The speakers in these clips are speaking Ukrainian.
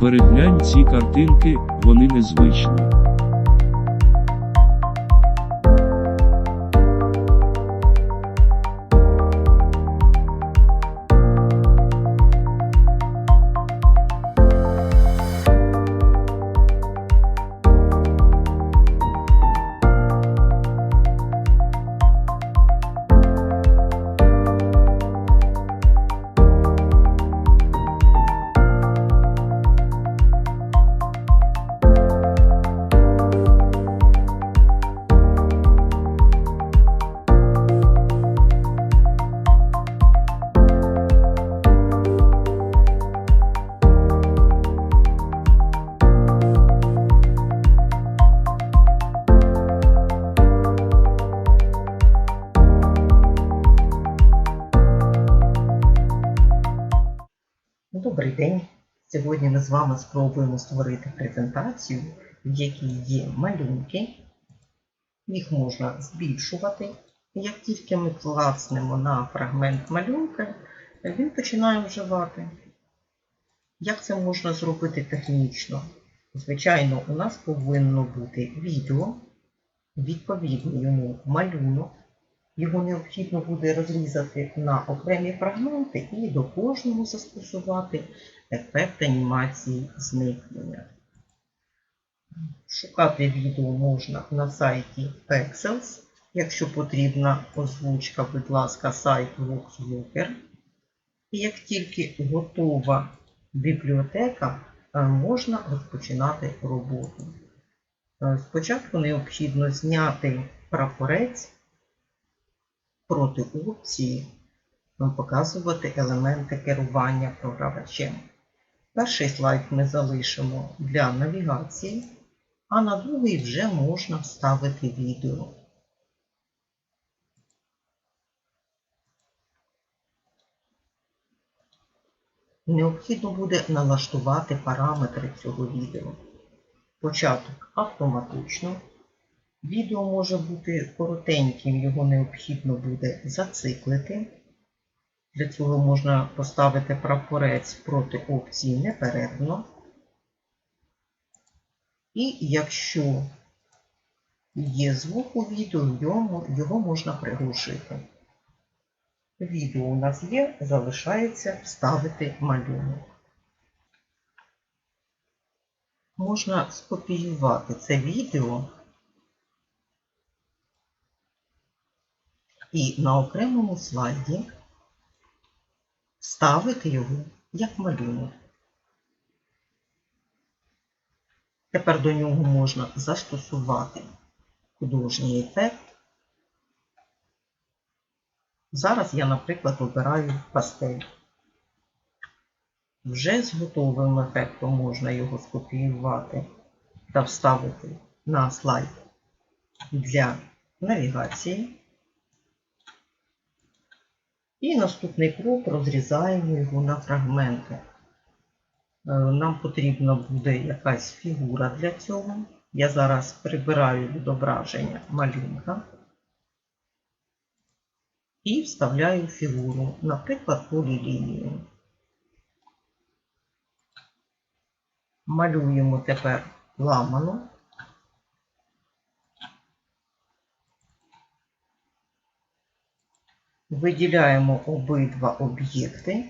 Переглянь ці картинки, вони незвичні. Сьогодні ми з вами спробуємо створити презентацію, в якій є малюнки. Їх можна збільшувати. Як тільки ми клацнемо на фрагмент малюнка, він починає вживати. Як це можна зробити технічно? Звичайно, у нас повинно бути відео, відповідно йому малюнок. Його необхідно буде розрізати на окремі фрагменти і до кожного застосувати ефект анімації зникнення. Шукати відео можна на сайті Pexels. Якщо потрібна озвучка, будь ласка, сайт VoxWalker. І як тільки готова бібліотека, е, можна розпочинати роботу. Е, Спочатку необхідно зняти прапорець проти опції показувати елементи керування програвачем. Перший слайд ми залишимо для навігації, а на другий вже можна вставити відео. Необхідно буде налаштувати параметри цього відео. Початок автоматично. Відео може бути коротеньким, його необхідно буде зациклити. Для цього можна поставити прапорець проти опції неперервно. І якщо є звук у відео, його, можна приглушити. Відео у нас є, залишається вставити малюнок. Можна скопіювати це відео. і на окремому слайді ставити його як малюнок. Тепер до нього можна застосувати художній ефект. Зараз я, наприклад, обираю пастель. Вже з готовим ефектом можна його скопіювати та вставити на слайд для навігації. І наступний крок розрізаємо його на фрагменти. Е, Нам потрібна буде якась фігура для цього. Я зараз прибираю відображення малюнка і вставляю фігуру, наприклад, полілінію. Малюємо тепер ламану. Виділяємо обидва об'єкти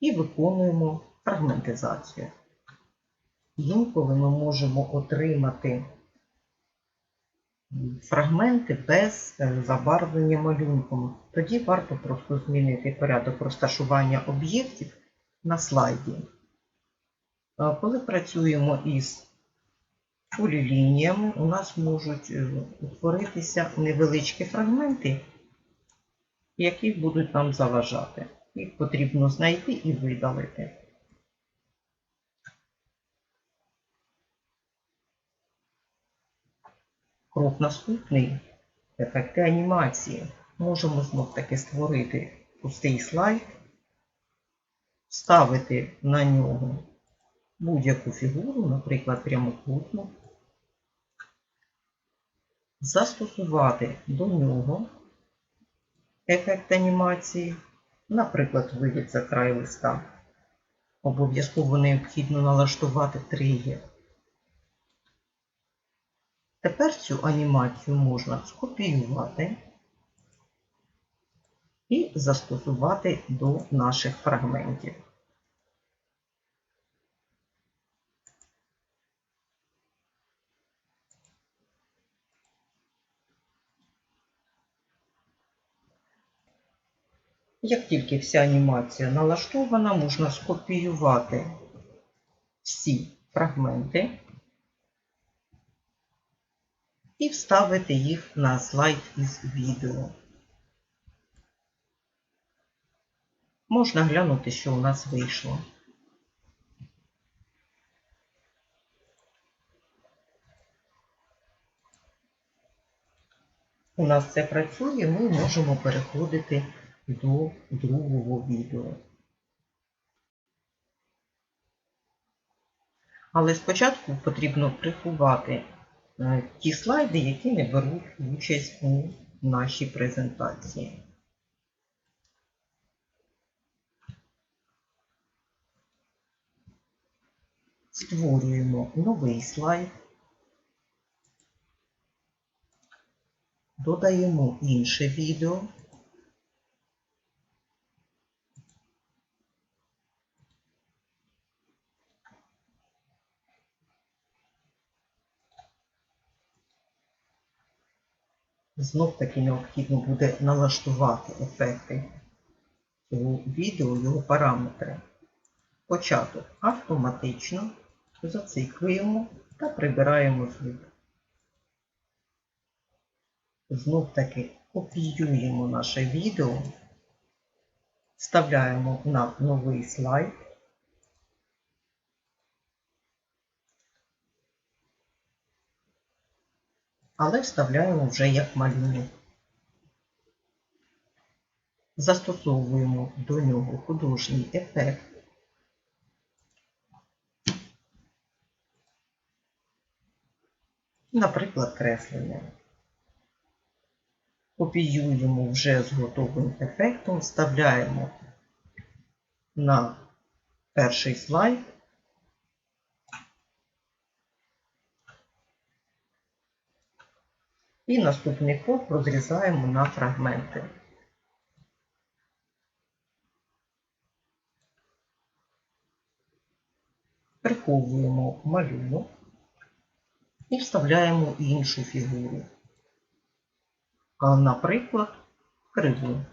і виконуємо фрагментизацію. Інколи ми можемо отримати фрагменти без е, забарвлення малюнком. Тоді варто просто змінити порядок розташування об'єктів на слайді. Е, Коли працюємо із полілініями, у нас можуть е, утворитися невеличкі фрагменти які будуть нам заважати. Їх потрібно знайти і видалити. Крок наступний ефекти анімації. Можемо знов таки створити пустий слайд, ставити на нього будь-яку фігуру, наприклад, прямокутну, застосувати до нього ефект анімації, наприклад, вивід за край листа. Обов'язково необхідно налаштувати тригер. Тепер цю анімацію можна скопіювати і застосувати до наших фрагментів. Як тільки вся анімація налаштована, можна скопіювати всі фрагменти і вставити їх на слайд із відео. Можна глянути, що у нас вийшло. У нас це працює, ми можемо переходити до другого відео. Але спочатку потрібно приховати е, ті слайди, які не беруть участь у нашій презентації. Створюємо новий слайд, додаємо інше відео. Знов таки необхідно буде налаштувати ефекти цього відео, його параметри. Початок автоматично зациклюємо та прибираємо звук. Знов таки копіюємо наше відео, вставляємо на новий слайд. Але вставляємо вже як малюнок. Застосовуємо до нього художній ефект. Наприклад, креслення. Копіюємо вже з готовим ефектом, вставляємо на перший слайд. І наступний крок розрізаємо на фрагменти. Приховуємо малюнок і вставляємо іншу фігуру. Наприклад, криву.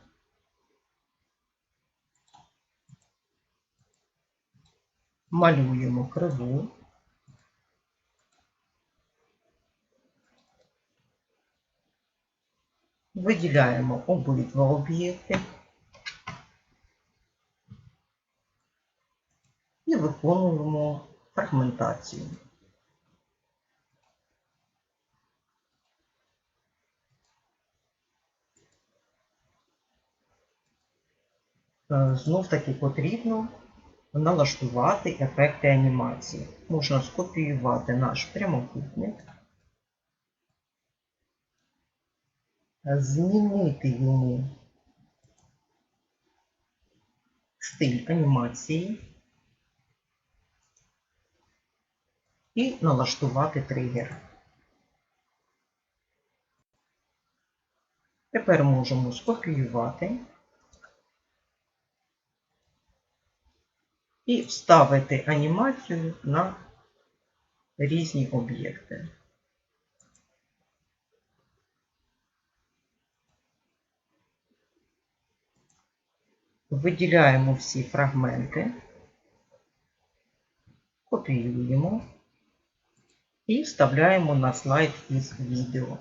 Малюємо криву. Виділяємо обидва об'єкти і виконуємо фрагментацію. Е, Знов таки потрібно налаштувати ефекти анімації. Можна скопіювати наш прямокутник. Змінити йому стиль анімації і налаштувати тригер. Тепер можемо скопіювати і вставити анімацію на різні об'єкти. Виділяємо всі фрагменти, копіюємо і вставляємо на слайд із відео.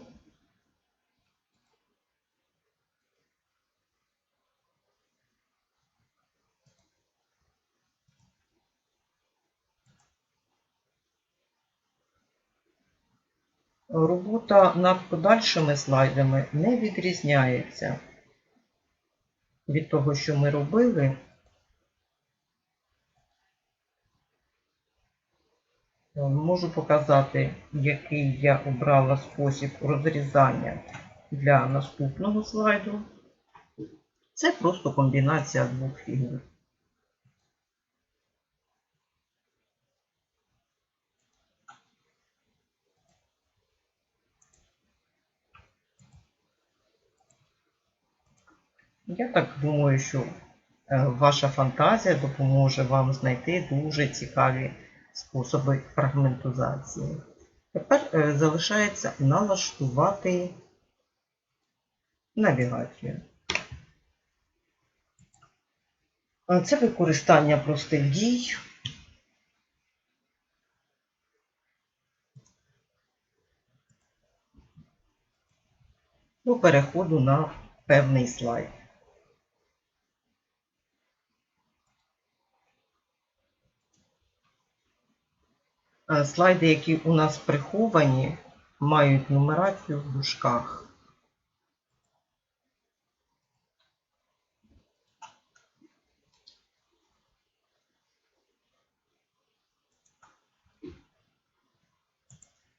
Робота над подальшими слайдами не відрізняється від того, що ми робили. Можу показати, який я обрала спосіб розрізання для наступного слайду. Це просто комбінація двох фігур. Я так думаю, що е, ваша фантазія допоможе вам знайти дуже цікаві способи фрагментизації. Тепер е, залишається налаштувати навігацію. Е, Це використання простих дій. До переходу на певний слайд. Слайди, які у нас приховані, мають нумерацію в дужках.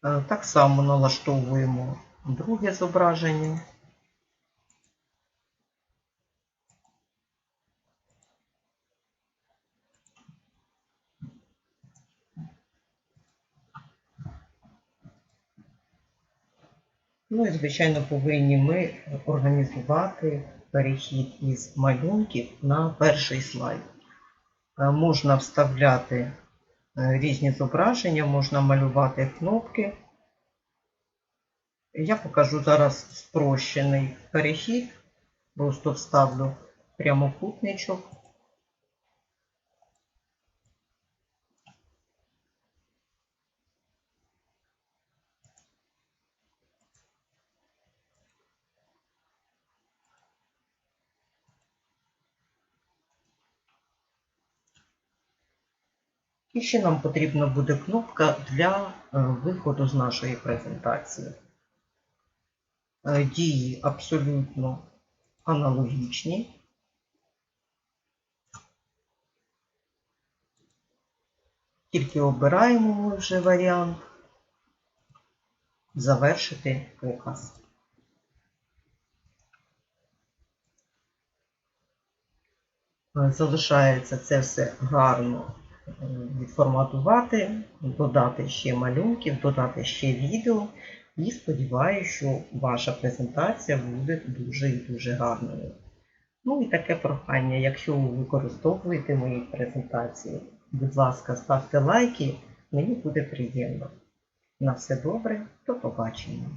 Е, Так само налаштовуємо друге зображення. Ну і, звичайно, повинні ми організувати перехід із малюнків на перший слайд. Е, Можна вставляти е, різні зображення, можна малювати кнопки. Я покажу зараз спрощений перехід. Просто вставлю прямокутничок. І ще нам потрібна буде кнопка для е, виходу з нашої презентації. Е, Дії абсолютно аналогічні. Тільки обираємо ми вже варіант завершити показ. Е, Залишається це все гарно відформатувати, додати ще малюнків, додати ще відео. І сподіваюся, що ваша презентація буде дуже і дуже гарною. Ну і таке прохання, якщо ви використовуєте мої презентації, будь ласка, ставте лайки, мені буде приємно. На все добре, до побачення.